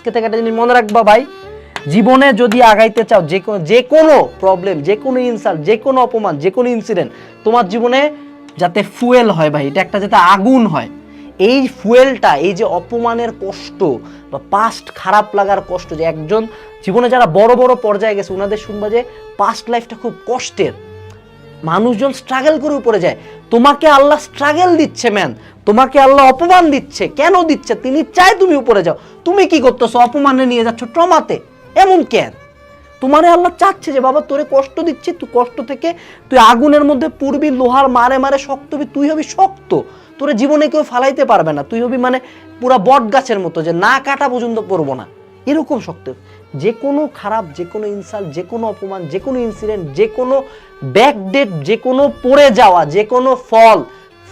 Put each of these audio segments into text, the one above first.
আজকে থেকে একটা জিনিস মনে রাখবা ভাই, জীবনে যদি আগাইতে চাও, যে যে কোনো প্রবলেম যে কোনো ইনসাল্ট যে কোনো অপমান, যে কোনো ইনসিডেন্ট তোমার জীবনে যাতে ফুয়েল হয় ভাই, এটা একটা যাতে আগুন হয়। এই ফুয়েলটা এই যে অপমানের কষ্ট বা পাস্ট খারাপ লাগার কষ্ট, যে একজন, জীবনে যারা বড় বড় পর্যায়ে গেছে ওনাদের শুনবা যে পাস্ট লাইফটা খুব কষ্টের। মানুষজন স্ট্রাগল করে উপরে যায়। তোমাকে আল্লাহ স্ট্রাগল দিচ্ছে ম্যান তোমাকে আল্লাহ অপমান দিচ্ছে। কেন দিচ্ছে? তিনি চায় তুমি উপরে যাও। তুমি কি করতেছো? অপমানে নিয়ে যাচ্ছ ট্রমাতে। এমন কেন? তোমারে আল্লাহ চাচ্ছে যে, বাবা, তোরে কষ্ট দিচ্ছে। তুই কষ্ট থেকে তুই আগুনের মধ্যে পূর্বি লোহার মারে মারে শক্ত হবি। তুই হবি শক্ত। তোরে জীবনে কেউ ফালাইতে পারবে না। তুই হবি মানে পুরা বট গাছের মতো যে, না কাটা পর্যন্ত পড়ব না। এরকম শক্ত। যে কোনো খারাপ, যে কোনো ইনসাল্ট যে কোনো অপমান, যে কোনো ইনসিডেন্ট যে কোনো ব্যাকডেট যে কোনো পড়ে যাওয়া, যে কোনো ফল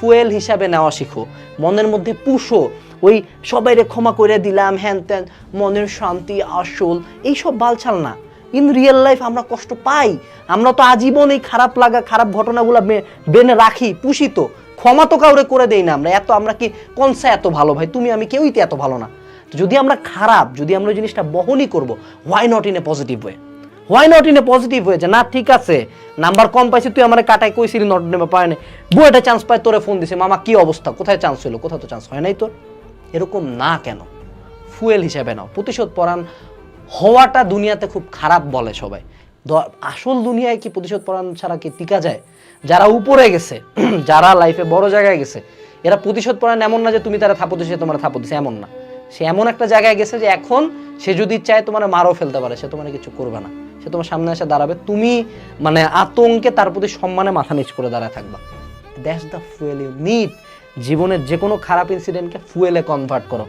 ফুয়েল হিসাবে নেওয়া শিখো। মনের মধ্যে পুষো। ওই সবাইরে ক্ষমা করে দিলাম, হ্যান ত্যান। মনের শান্তি, আসল, এইসব বালছাল না। ইন রিয়েল লাইফ আমরা কষ্ট পাই। আমরা তো আজীবন এই খারাপ লাগা, খারাপ ঘটনাগুলো বেনে রাখি, পুষি তো। ক্ষমা তো কাউরে করে দেই না আমরা। এত আমরা কি, কনসা এত ভালো ভাই? তুমি আমি কেউই তো এত ভালো না। যদি আমরা খারাপ, যদি আমরা ওই জিনিসটা বহনই করব why not in a positive way why not in a positive হয়েছে না, ঠিক আছে নাম্বার কম পাইছি, তুই আমার কাটাই কইছিলি নট নেবে পায় না বইটা চান্স পায়, তোরে ফোন দিছে, মামা, কি অবস্থা? কোথায় চান্স হলো কোথাও তো চান্স হয় নাই তোর। এরকম না কেন? ফুয়েল হিসেবে নাও। প্রতিশোধ পরাণ হওয়াটা দুনিয়াতে খুব খারাপ বলে সবাই। আসল দুনিয়ায় কি প্রতিশোধ পরাণ ছাড়া কি টিকা যায়? যারা উপরে গেছে, যারা লাইফে বড় জায়গায় গেছে, এরা প্রতিশোধ পরাণ এমন না যে তুমি তারা থাপো দিছে, তোমার থাপো দিছে, এমন না। সে এমন একটা জায়গায় গেছে যে এখন সে যদি চায় তোমার মারও ফেলতে পারে, সে তোমার কিছু করবে না। সে তোমার সামনে এসে দাঁড়াবে। তুমি মানে আতঙ্কে তার প্রতি সম্মানে মাথা নিচ করে দাঁড়ায় থাকবা। That's the fuel you need জীবনের যে কোনো খারাপ ইনসিডেন্টকে ফুয়েলে কনভার্ট করো।